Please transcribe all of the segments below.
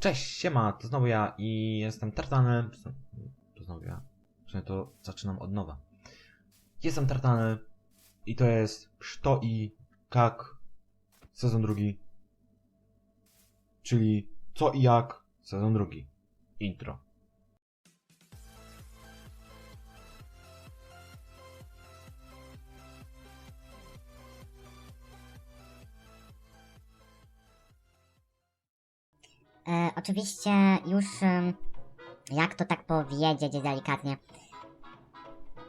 Cześć, siema, to znowu ja i jestem Tartany. To znowu ja. Przynajmniej to zaczynam od nowa. Jestem Tartany i to jest Szto i Kak sezon drugi. Czyli co i jak sezon drugi. Intro. Oczywiście już, jak to tak powiedzieć delikatnie,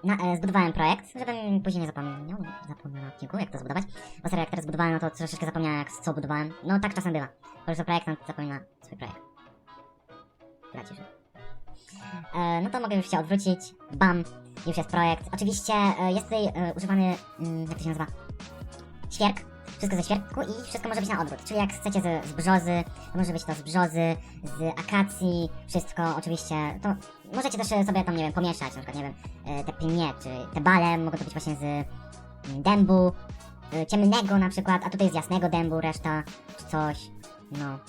na, e, zbudowałem projekt, żebym później nie zapomniał, zapomniał na odcinku, jak to zbudować. Bo serio, jak teraz zbudowałem, no to troszeczkę zapomniałem, jak, co budowałem. No tak czasem bywa. Po prostu projektant zapomina swój projekt. Bracie, że... E, no to mogę już się odwrócić. Bam! Już jest projekt. Oczywiście e, jest tutaj e, używany, mm, jak to się nazywa? Świerk. Wszystko ze świerku i wszystko może być na odwrót. Czyli jak chcecie z, z brzozy, to może być to z brzozy, z akacji, wszystko oczywiście. To możecie też sobie tam, nie wiem, pomieszać, na przykład, nie wiem, e, te pnie, czy te bale mogą to być właśnie z mm, dębu, e, ciemnego na przykład, a tutaj z jasnego dębu reszta, czy coś, no.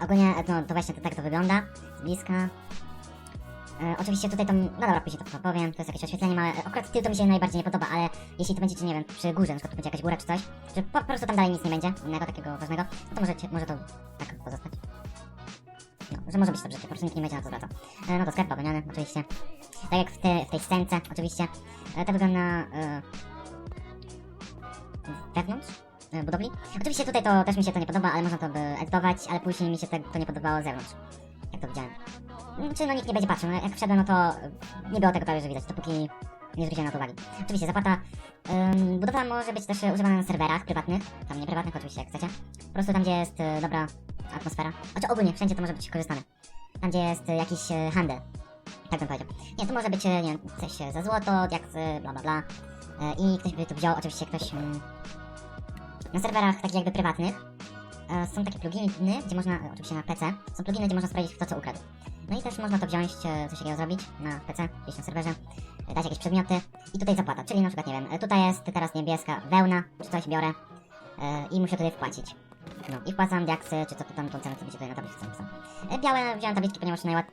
Ogólnie, e, no to właśnie to, tak to wygląda, z bliska. E, oczywiście tutaj to, no dobra, później to powiem, to jest jakieś oświetlenie małe. E, Akurat tył to mi się najbardziej nie podoba, ale jeśli to będziecie, nie wiem, przy górze, na przykład to będzie jakaś góra czy coś, że po, prostu tam dalej nic nie będzie, innego takiego ważnego, no to możecie, może to tak pozostać. No, że może być to brzydkie, po prostu nikt nie będzie na to zwracał. E, no to sklep bawełniany, oczywiście. Tak jak w, te, w tej scence, oczywiście. E, to wygląda e, wewnątrz e, budowli. Oczywiście tutaj to też mi się to nie podoba, ale można to by edytować, ale później mi się to nie podobało z zewnątrz. Jak to widziałem. Czy no nikt nie będzie patrzył, no jak wszedłem, no to nie było tego prawie, że widać, dopóki nie zwróciłem na to uwagi. Oczywiście zapłata. Ym, budowa może być też używana na serwerach prywatnych, tam nie prywatnych oczywiście jak chcecie. Po prostu tam, gdzie jest e, dobra atmosfera. Znaczy ogólnie, wszędzie to może być korzystane. Tam, gdzie jest e, jakiś e, handel. Tak bym powiedział. Nie, to może być, nie wiem, coś za złoto, jak bla bla bla. I ktoś by tu wziął, oczywiście ktoś... Mm, na serwerach takich jakby prywatnych są takie pluginy, gdzie można, oczywiście na PC, są pluginy, gdzie można sprawdzić kto co ukradł. No i też można to wziąć, e, coś takiego zrobić na PC, gdzieś na serwerze, e, dać jakieś przedmioty i tutaj zapłata, czyli na przykład, nie wiem, e, tutaj jest teraz niebieska wełna, czy coś biorę i muszę tutaj wpłacić. No i wpłacam diaksy, czy co to tam, tą cenę, co będzie tutaj na tabliczce napisane. E, Białe wziąłem tabliczki, ponieważ najłat...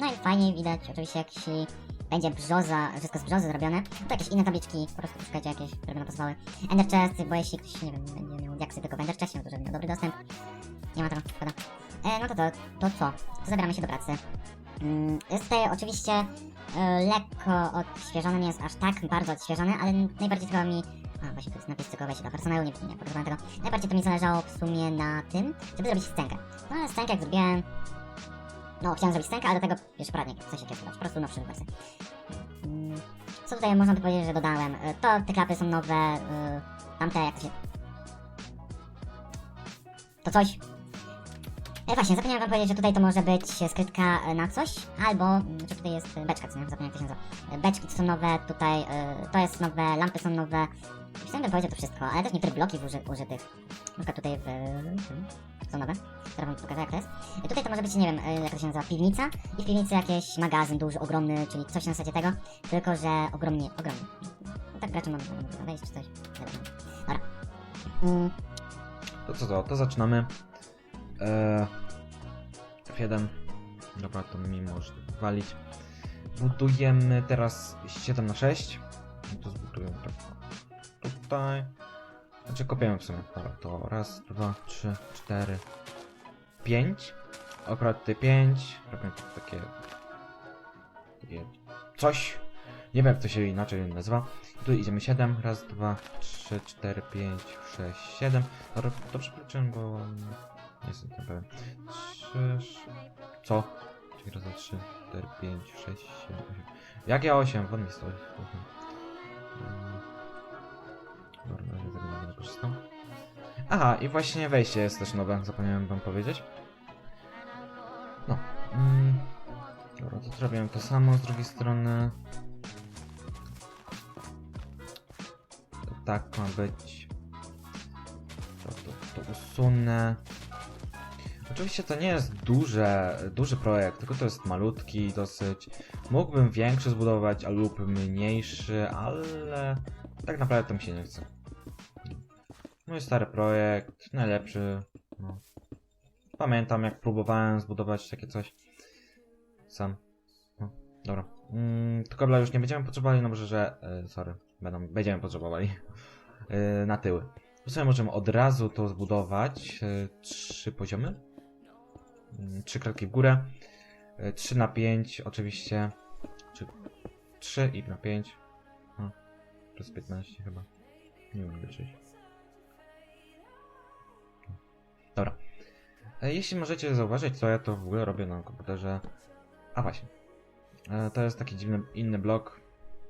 najfajniej widać, oczywiście jeśli będzie brzoza, wszystko z brzozy zrobione, to jakieś inne tabliczki, po prostu szukajcie jakieś, które będą pasowały. Ender chest, bo jeśli ktoś, nie wiem, będzie miał diaksy tylko w Ender chestie, no to żeby miał dobry dostęp. Nie ma tego, szkoda. E, no to to, to co? To zabieramy się do pracy. Mm, Jest tutaj oczywiście e, lekko odświeżone, nie jest aż tak bardzo odświeżone, ale najbardziej chyba mi... A, właśnie to jest napis tylko do personelu, nie, nie tego. Najbardziej to mi zależało w sumie na tym, żeby zrobić scenkę. No ale scenkę jak zrobiłem... No, chciałem zrobić scenkę, ale do tego jeszcze poradnik, w sensie jest po prostu nowszy wersję. Mm, Co tutaj można by powiedzieć, że dodałem? E, To te klapy są nowe, tamte jak to się... To coś, E, właśnie, zapomniałem wam powiedzieć, że tutaj to może być skrytka e, na coś, albo, mm, że tutaj jest e, beczka, co nie? Zapomniałem jak to się nazywa. E, Beczki to są nowe, tutaj, e, to jest nowe, lampy są nowe. Chciałem bym powiedzieć to wszystko, ale też niektóre bloki uży, użytych. Na tutaj w... są nowe, które wam pokażę jak to jest. E, Tutaj to może być, nie wiem, e, jak to się nazywa, piwnica i w piwnicy jakiś magazyn duży, ogromny, czyli coś na zasadzie tego, tylko że ogromnie, ogromny. No tak raczej mam wejść czy coś. Dobra. Mm, To co to? To zaczynamy. Eee, F1. Dobra, to mi może walić. Budujemy teraz 7 na 6 No to zbudujemy tak. Tutaj. Znaczy kopiemy w sumie. Dobra, to raz, dwa, trzy, cztery, pięć. Akurat 5. Robię tu takie. Takie coś. Nie wiem jak to się inaczej nazywa. I tu idziemy 7. Raz, dwa, trzy, cztery, pięć, sześć, siedem. Dobra, dobrze policzyłem, bo jestem tym pewien. Trzy. sz- Co? Czyli raz, dwa, trzy, cztery, pięć, sześć, siedem, osiem. Jak ja osiem? Won mi stoi. Mm. Dobra, na razie tego nie będę korzystał. Aha, i właśnie wejście jest też nowe, zapomniałem wam powiedzieć. No. Mm. Dobra, to zrobiłem to samo z drugiej strony. To tak ma być. To, to, to usunę. Oczywiście to nie jest duże, duży projekt, tylko to jest malutki dosyć. Mógłbym większy zbudować, lub mniejszy, ale tak naprawdę to mi się nie chce. Mój stary projekt, najlepszy. No. pamiętam jak próbowałem zbudować takie coś sam. No, dobra. Mm, kobla już nie będziemy potrzebowali, no może, że... E, sorry, będą, będziemy potrzebowali e, na tyły. Tu sobie możemy od razu to zbudować. E, trzy poziomy. Mm, Trzy kroki w górę. E, 3 na 5 oczywiście. Czy 3 i na 5. O, plus 15 chyba. Nie wiem liczyć. Dobra. E, Jeśli możecie zauważyć, co ja to w ogóle robię na komputerze. A właśnie. E, To jest taki dziwny inny blok.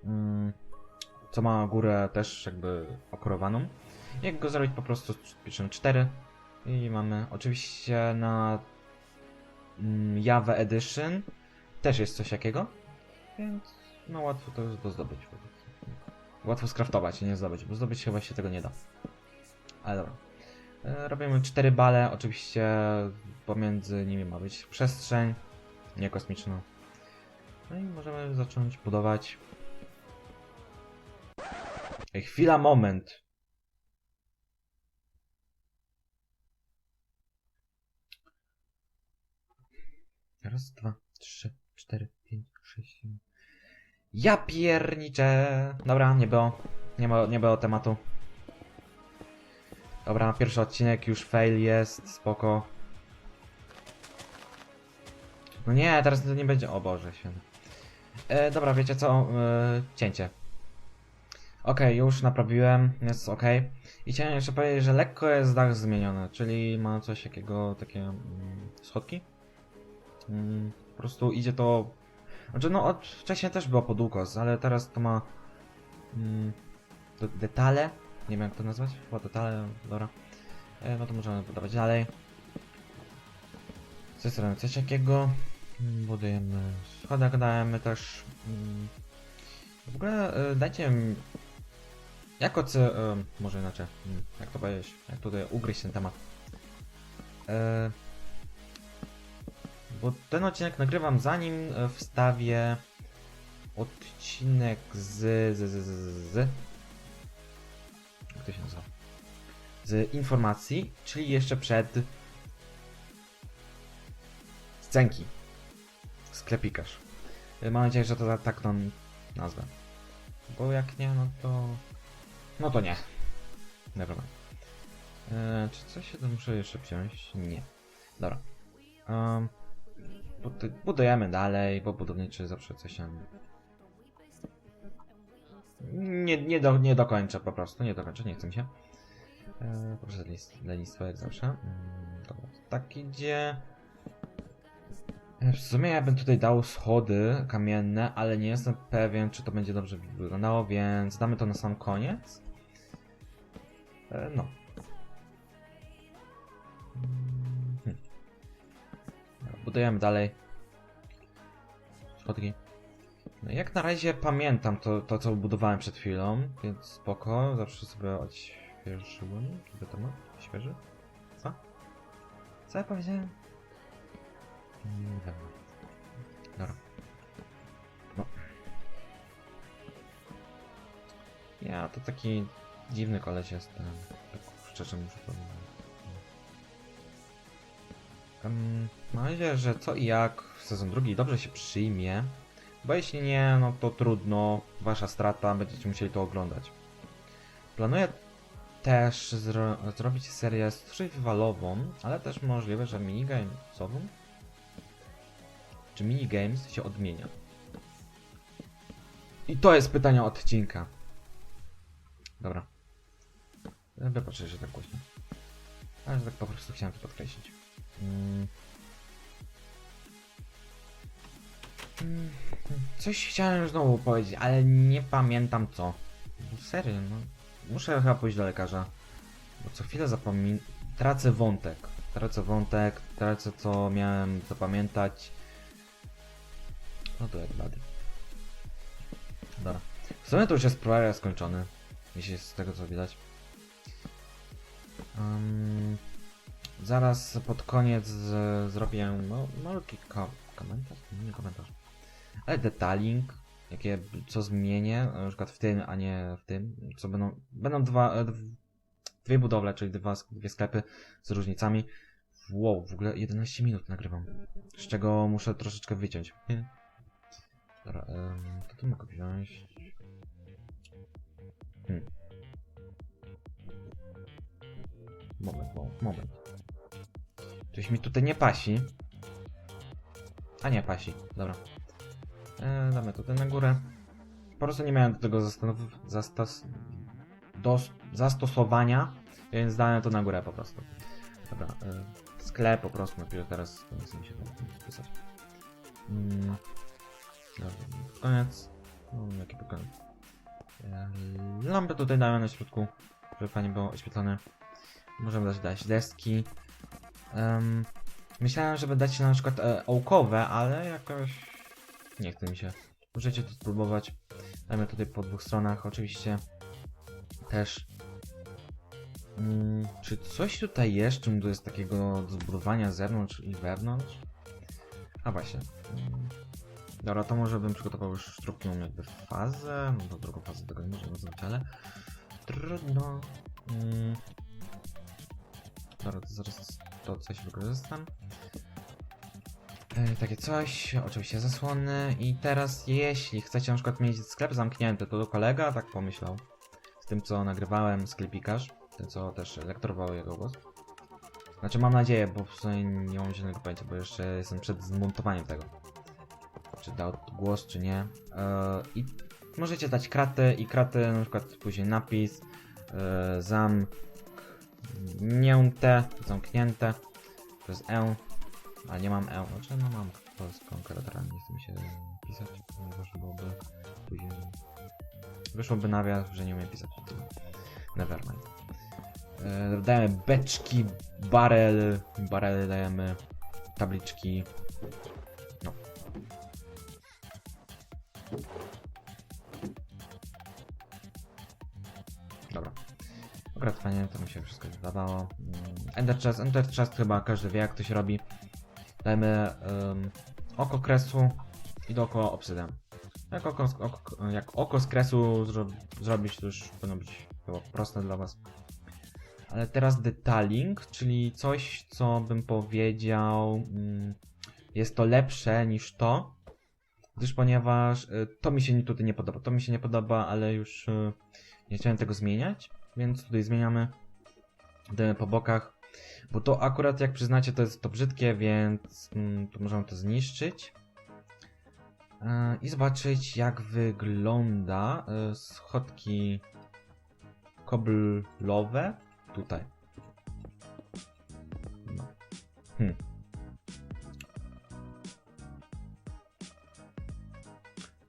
mm, Co ma górę też jakby okorowaną. Jak go zrobić po prostu piszemy 4 i mamy oczywiście na Java Edition też jest coś takiego, więc no łatwo to jest do zdobyć. Łatwo skraftować, nie zdobyć, bo zdobyć chyba się tego nie da. Ale dobra. E, Robimy 4 bale, oczywiście pomiędzy nimi ma być przestrzeń, nie kosmiczna. No i możemy zacząć budować. Ej, chwila, moment. Raz, dwa, trzy, cztery, pięć, sześć, siedem. Ja pierniczę. Dobra, nie było. Nie, ma, nie było tematu. Dobra, pierwszy odcinek już fail jest, spoko. No nie, teraz to nie będzie. O Boże, święty. E, dobra, wiecie co? E, cięcie. Okej, już naprawiłem, jest ok. I chciałem jeszcze powiedzieć, że lekko jest dach zmieniony, czyli ma coś takiego, takie mm, schodki. Mm, po prostu idzie to. Znaczy, no, od wcześniej też było podłukos, ale teraz to ma. Mm, de- detale. Nie wiem jak to nazwać. Chyba detale, dobra. E, no to możemy budować dalej. Z tej strony coś takiego. Mm, Budujemy schodek, dajemy też. Mm, w ogóle e, dajcie mi. Jak oce... Może inaczej. Mm, jak to powiedzieć? Jak tutaj ugryźć ten temat? E, bo ten odcinek nagrywam zanim e, wstawię odcinek z... z, z, z, z jak to się nazywa? Z informacji, czyli jeszcze przed scenki. Sklepikarz. E, Mam nadzieję, że to tak nam nazwę. Bo jak nie, no to... No to nie. Dobra. Eee, czy coś się to muszę jeszcze wziąć? Nie. Dobra. Um, bud- budujemy dalej, bo budowniczy zawsze coś tam... Nie, nie, do, nie dokończę po prostu, nie dokończę, nie chcę się. Eee, proszę list, lenistwo jak zawsze. Mm, dobra, tak idzie. E, W sumie ja bym tutaj dał schody kamienne, ale nie jestem pewien, czy to będzie dobrze wyglądało, więc damy to na sam koniec. E, No. Budujemy dalej. Schodki. No jak na razie pamiętam to, to co budowałem przed chwilą, więc spoko, zawsze sobie odświeżyłem. Czy to ma? Świeży? Co? Co ja powiedziałem? Nie wiem. Dobra. No. Ja to taki dziwny koleś jestem. Tak szczerze muszę powiedzieć. Mam nadzieję, że co i jak sezon drugi dobrze się przyjmie. Bo jeśli nie, no to trudno. Wasza strata, będziecie musieli to oglądać. Planuję też zro zrobić serię survivalową, ale też możliwe, że minigamesową czy minigames się odmienia? I to jest pytanie odcinka. Dobra. Wybaczę, że tak głośno. Ale tak po prostu chciałem to podkreślić. Mm. Coś chciałem znowu powiedzieć, ale nie pamiętam co. No Serio, no. Muszę chyba pójść do lekarza. Bo co chwilę zapomin... Tracę wątek. Tracę wątek, tracę co miałem zapamiętać. No to jak blady. Dobra. W sumie to już jest prawie skończony. Jeśli z tego co widać. Um, zaraz pod koniec z, zrobię no, malutki ko komentarz? Nie komentarz. Ale detaling. Jakie, co zmienię, na przykład w tym, a nie w tym. Co będą, będą dwa, e, dw- dwie budowle, czyli dwa, dwie sklepy z różnicami. Wow, w ogóle 11 minut nagrywam. Z czego muszę troszeczkę wyciąć. Dobra, em, to tu mogę wziąć. Hmm. Moment, moment, moment. Coś mi tutaj nie pasi. A nie, pasi. Dobra. E, damy tutaj na górę. Po prostu nie miałem do tego zastos zastosowania, więc dałem to na górę po prostu. Dobra, e, sklep po prostu najpierw teraz nie chcę mi się tam spisać. Mm, dobra, koniec. No, jaki koniec. E, lampę tutaj dałem na środku, żeby fajnie było oświetlone. Możemy dać, dać deski. Em, myślałem, żeby dać na przykład e, ołkowe, ale jakoś nie chce mi się. Możecie to spróbować. Dajmy tutaj po dwóch stronach, oczywiście. Też. Mm, czy coś tutaj jest, czym to jest takiego do zbudowania zewnątrz i wewnątrz? A właśnie. Mm, Dobra, to może bym przygotował już drugą jakby fazę. No do drugą fazę tego nie możemy nazwać, ale trudno. Mm. Dobra, to zaraz to coś wykorzystam. E, takie coś, oczywiście zasłony i teraz jeśli chcecie na przykład mieć sklep zamknięty, to do kolega tak pomyślał. Z tym co nagrywałem sklepikarz, tym co też lektorował jego głos. Znaczy mam nadzieję, bo w sumie nie mam żadnego pojęcia, bo jeszcze jestem przed zmontowaniem tego. Czy dał głos, czy nie. E, I możecie dać kraty i kraty, na przykład później napis e, zamknięte, zamknięte. To jest E. A nie mam E, znaczy no mam polską literalnie, nie chcę mi się pisać, ponieważ byłoby później... Wyszłoby nawias, że nie umiem pisać. to Nevermind. E, dajemy beczki, barel, barel dajemy, tabliczki. Wydawało. Mm, Ender Chest, Chest chyba każdy wie jak to się robi. Dajmy um, oko kresu i dookoła obsydian. Jak oko, oko, jak oko z kresu zro, zrobić, to już powinno być chyba proste dla Was. Ale teraz detailing, czyli coś, co bym powiedział, mm, jest to lepsze niż to, gdyż ponieważ y, to mi się tutaj nie podoba. To mi się nie podoba, ale już y, nie chciałem tego zmieniać, więc tutaj zmieniamy Po bokach. Bo to akurat, jak przyznacie, to jest to brzydkie, więc mm, to możemy to zniszczyć. E, I zobaczyć, jak wygląda e, schodki koblowe tutaj. No. Hmm.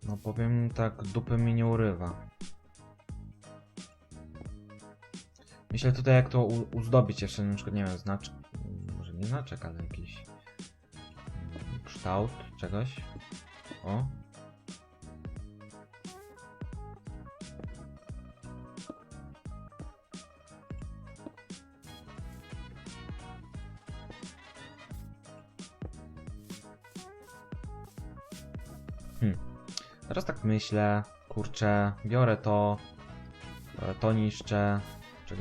No powiem tak, dupy mi nie urywa. Myślę tutaj jak to uzdobić jeszcze, na przykład nie wiem, znaczek, może nie znaczek, ale jakiś kształt czegoś. O. Hmm. Teraz tak myślę, kurczę, biorę to, e, to niszczę,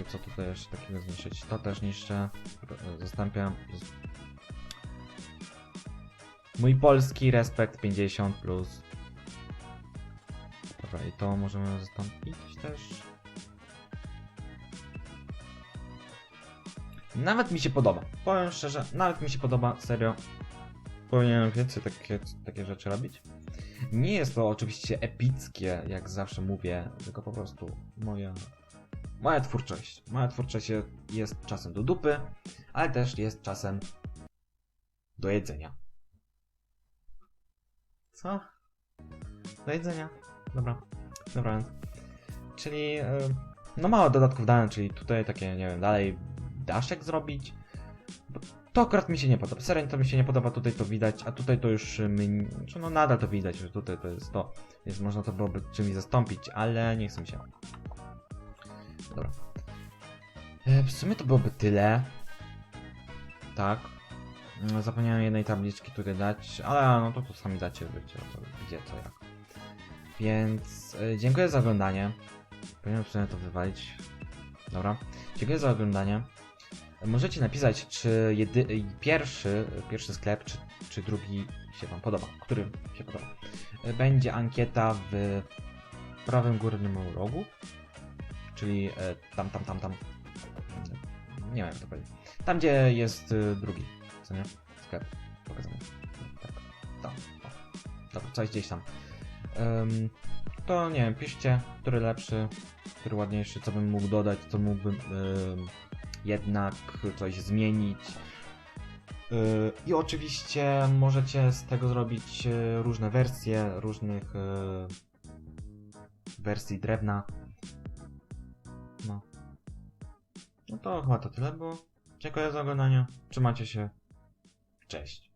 Co tutaj jeszcze takiego zniszczyć? To też niszczę. R- Zastąpiam. z- Mój polski respekt 50 plus. Dobra, i to możemy zastąpić też. Nawet mi się podoba. Powiem szczerze, nawet mi się podoba, serio. Powinienem więcej takie, takie rzeczy robić. Nie jest to oczywiście epickie, jak zawsze mówię, tylko po prostu moja Moja twórczość. Moja twórczość je- jest czasem do dupy, ale też jest czasem do jedzenia. Co? Do jedzenia. Dobra. Dobra. Czyli e, no mało dodatków dałem, czyli tutaj takie, nie wiem, dalej daszek zrobić. To akurat mi się nie podoba. Serio to mi się nie podoba, tutaj to widać, a tutaj to już e, my, czy no nadal to widać, że tutaj to jest to. Więc można to byłoby czymś zastąpić, ale nie chcę mi się. Dobra. E, W sumie to byłoby tyle. Tak. No, Zapomniałem jednej tabliczki tutaj dać, ale no to tu sami dacie, wiecie, to, gdzie, co, jak. Więc e, dziękuję za oglądanie. Powinienem w sumie to wywalić. Dobra. Dziękuję za oglądanie. Możecie napisać, czy jedy... pierwszy, pierwszy sklep, czy, czy drugi się Wam podoba, który się podoba. Będzie ankieta w prawym górnym rogu, czyli e, tam, tam, tam, tam. Nie wiem, jak to powiedzieć. Tam, gdzie jest e, drugi, co nie? Sklep pokazany. Tak, tam. Dobra, coś gdzieś tam. Ym, to nie wiem, piszcie, który lepszy, który ładniejszy, co bym mógł dodać, co mógłbym ym, jednak coś zmienić. Yy, I oczywiście możecie z tego zrobić yy, różne wersje, różnych wersji drewna. No to chyba to tyle, bo dziękuję za oglądanie. Trzymajcie się. Cześć.